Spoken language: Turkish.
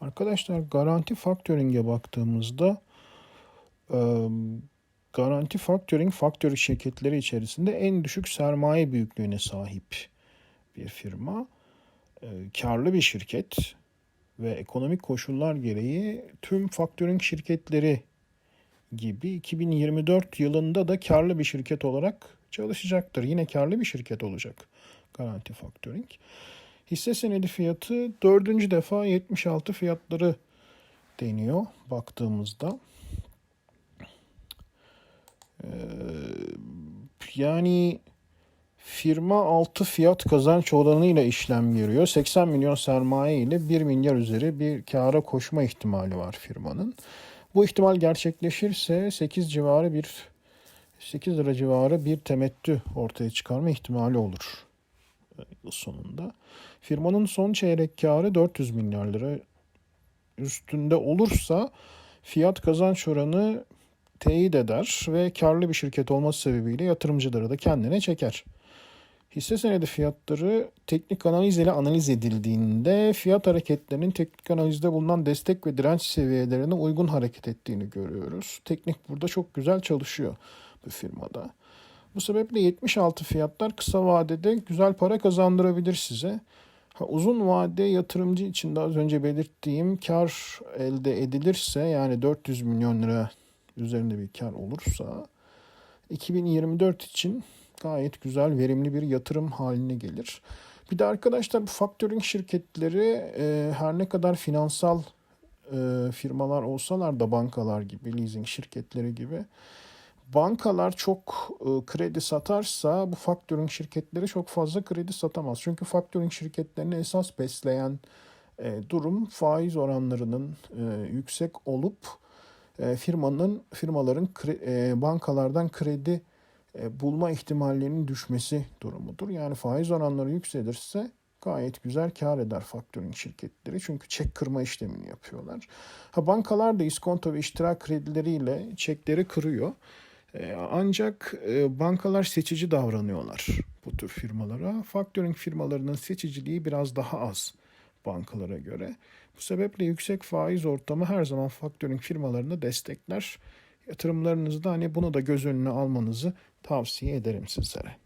Arkadaşlar garanti faktöringe baktığımızda e, garanti faktöring faktörü şirketleri içerisinde en düşük sermaye büyüklüğüne sahip bir firma. E, karlı bir şirket ve ekonomik koşullar gereği tüm faktöring şirketleri gibi 2024 yılında da karlı bir şirket olarak çalışacaktır. Yine karlı bir şirket olacak Garanti Faktöring. Hisse senedi fiyatı dördüncü defa 76 fiyatları deniyor baktığımızda. Ee, yani firma 6 fiyat kazanç oranıyla işlem görüyor. 80 milyon sermaye ile 1 milyar üzeri bir kâra koşma ihtimali var firmanın. Bu ihtimal gerçekleşirse 8 civarı bir 8 lira civarı bir temettü ortaya çıkarma ihtimali olur yıl sonunda. Firmanın son çeyrek karı 400 milyar lira üstünde olursa fiyat kazanç oranı teyit eder ve karlı bir şirket olması sebebiyle yatırımcıları da kendine çeker. Hisse senedi fiyatları teknik analiz ile analiz edildiğinde fiyat hareketlerinin teknik analizde bulunan destek ve direnç seviyelerine uygun hareket ettiğini görüyoruz. Teknik burada çok güzel çalışıyor bu firmada. Bu sebeple 76 fiyatlar kısa vadede güzel para kazandırabilir size. Ha, uzun vade yatırımcı için de az önce belirttiğim kar elde edilirse yani 400 milyon lira üzerinde bir kar olursa 2024 için gayet güzel verimli bir yatırım haline gelir. Bir de arkadaşlar bu faktöring şirketleri e, her ne kadar finansal e, firmalar olsalar da bankalar gibi, leasing şirketleri gibi bankalar çok e, kredi satarsa bu faktöring şirketleri çok fazla kredi satamaz. Çünkü faktöring şirketlerini esas besleyen e, durum faiz oranlarının e, yüksek olup firmanın firmaların bankalardan kredi bulma ihtimallerinin düşmesi durumudur. Yani faiz oranları yükselirse gayet güzel kar eder faktöring şirketleri. Çünkü çek kırma işlemini yapıyorlar. Ha bankalar da iskonto ve iştirak kredileriyle çekleri kırıyor. E, Ancak e, bankalar seçici davranıyorlar bu tür firmalara. Faktöring firmalarının seçiciliği biraz daha az bankalara göre. Bu sebeple yüksek faiz ortamı her zaman faktöring firmalarını destekler. Yatırımlarınızda hani bunu da göz önüne almanızı tavsiye ederim sizlere.